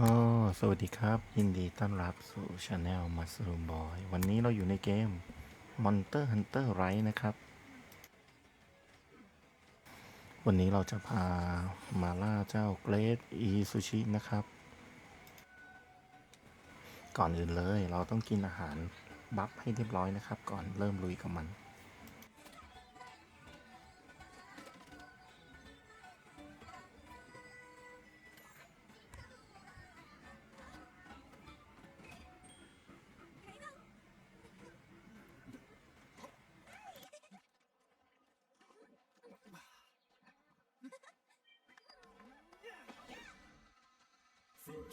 ก็สวัสดีครับ ยินดีต้อนรับสู่ช anel Mushroom Boy วันนี้เราอยู่ในเกม Monster Hunter Rise นะครับ วันนี้เราจะพามาล่าเจ้า Great e s u s h i นะครับ ก่อนอื่นเลยเราต้องกินอาหารบัฟให้เรียบร้อยนะครับ ก่อนเริ่มลุยกับมัน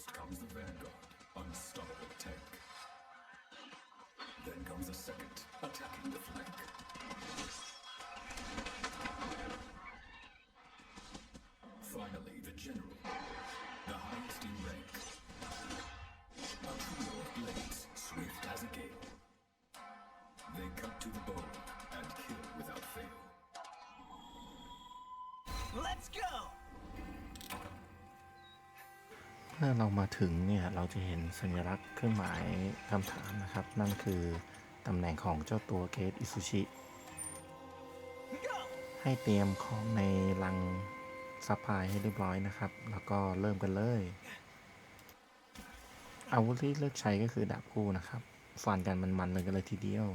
First comes the Vanguard, unstoppable tank. Then comes a second, attacking the flank. Finally, the General, the highest in rank. A trio of blades, swift as a gale. They cut to the bone and kill without fail. Let's go! เมื่อเรามาถึงเนี่ยเราจะเห็นสัญลักษณ์เครื่องหมายคำถามนะครับ นั่นคือตำแหน่งของเจ้าตัวเกตอิซุชิ ให้เตรียมของในลังซัพพลายให้เรียบร้อยนะครับ แล้วก็เริ่มกันเลย อาวุธที่เลือกใช้ก็คือดาบคู่นะครับ ฟันกันมันๆเลยกันเลยทีเดียว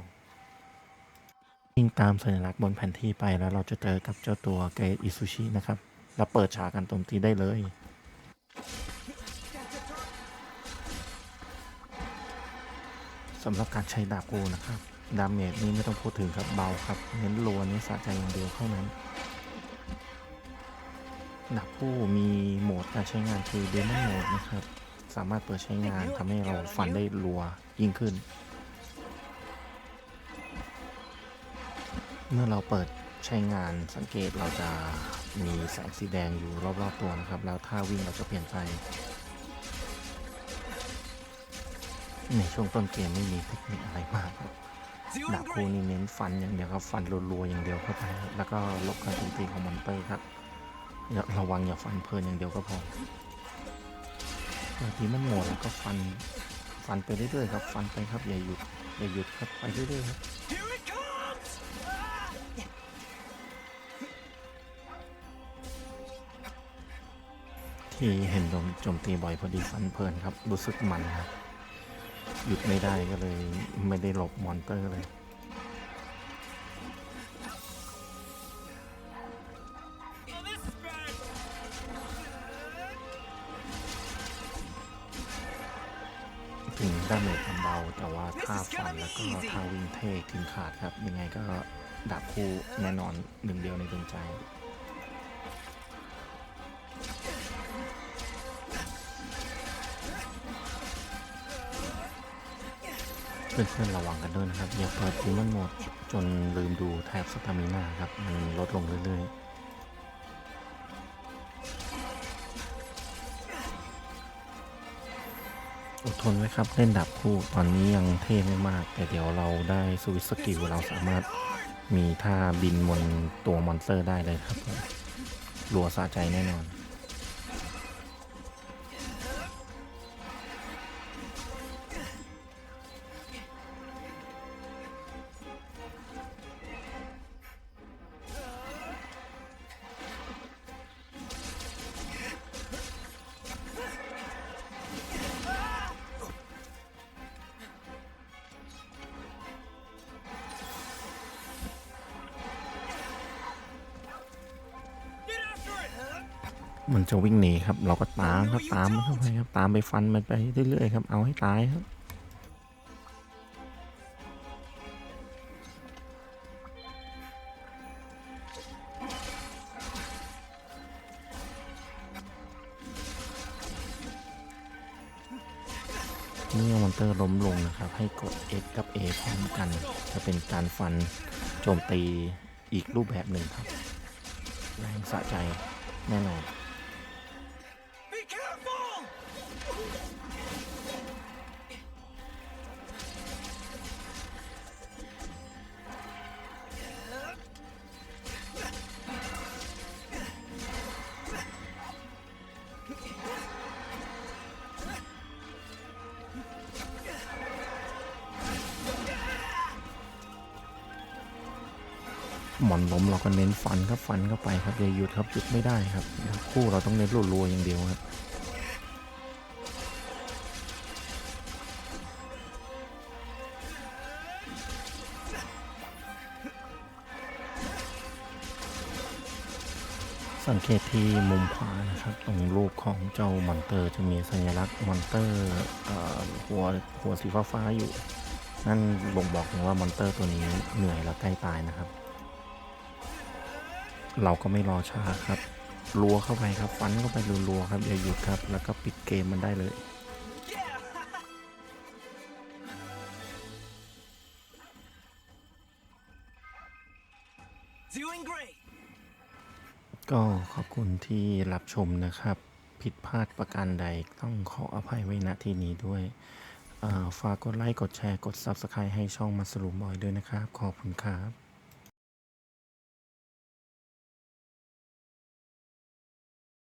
วิ่งตามสัญลักษณ์บนแผนที่ไปแล้วเราจะเจอกับเจ้าตัวเกตอิซุชินะครับ แล้วเปิดฉากกันโจมตีได้เลย สำหรับการใช้ดาบกูนะครับดาเมจนี่ไม่ต้องพูดถึงครับเบาครับ เน้นรัวเน้นสะใจอย่างเดียวเท่านั้นดาบคู่มีโหมดการใช้งานคือเดมอนโหมดนะครับ สามารถเปิดใช้งานทำให้เราฟันได้รัวยิ่งขึ้น เมื่อเราเปิดใช้งานสังเกตเราจะมีแสงสีแดงอยู่รอบๆตัวนะครับ แล้วถ้าวิ่งเราจะเปลี่ยนไป ในช่วงต้นเกมไม่มีเทคนิคอะไรมากครับดาบคูนี่เน้นฟันอย่างเดียวครับฟันรัวๆอย่างเดียวเข้าไปแล้วก็ลบการโจมตีของมอนเตอร์ครับอย่าระวังอย่าฟันเพลินอย่างเดียวก็พอเมื่อที่มันหมดแล้วก็ฟันฟันไปเรื่อยๆครับฟันไปครับอย่าหยุดอย่าหยุดครับไปเรื่อยๆครับที่เห็นโดนโจมตีบ่อยพอดีฟันเพลินครับรู้สึกมันครับ หยุดไม่ได้ก็เลย ไม่ได้หลบมอนเตอร์เลย ถึงดาเมจมันเบา แต่ว่าท่าฟันแล้วก็ท่าวิ่งเท่ถึงขาดครับ ยังไงก็ดาบคู่แน่นอนหนึ่งเดียวในดวงใจ เพื่อนๆระวังกันด้วยนะครับ อย่าเปิดทีมันหมดจนลืมดูแท็บสตามิน่าครับ มันลดลงเรื่อยๆอดทนไว้ครับเล่นดับคู่ตอนนี้ยังเท่ไม่มาก แต่เดี๋ยวเราได้สวิตสกิลเราสามารถมีท่าบินบนตัวมอนสเตอร์ได้เลยครับรัวสะใจแน่นอน มันจะวิ่งหนีครับ เราก็ตามครับตามมันเข้าไปครับตามไปฟันมันไปเรื่อยๆครับ เอาให้ตายครับเมื่อมอนเตอร์ล้มลงนะครับ ให้กด X กับ A พร้อมกัน จะเป็นการฟันโจมตีอีกรูปแบบหนึ่งครับ แรงสะใจแน่นอน หมอนล้มเราก็เน้นฟันครับฟันเข้าไปครับอย่าหยุดครับหยุดไม่ได้ครับ คู่เราต้องเน้นรัวๆอย่างเดียวครับสังเกตที่มุมขวานะครับ ตรงรูปของเจ้ามอนเตอร์จะมีสัญลักษณ์มอนเตอร์หัวหัวสีฟ้าๆอยู่ นั่นบ่งบอกถึงว่ามอนเตอร์ตัวนี้เหนื่อยและใกล้ตายนะครับ เราก็ไม่รอช้าครับรัวเข้าไปครับ ฟันเข้าไปรัวๆครับอย่าหยุดครับ แล้วก็ปิดเกมมันได้เลย Doing great. ก็ขอบคุณที่รับชมนะครับ ผิดพลาดประการใดต้องขออภัยไว้ณที่นี้ด้วยอ่าฝากกดไลค์ กดแชร์ กด Subscribe ให้ช่องมาสรุปบอยด้วยนะครับ ขอบคุณครับ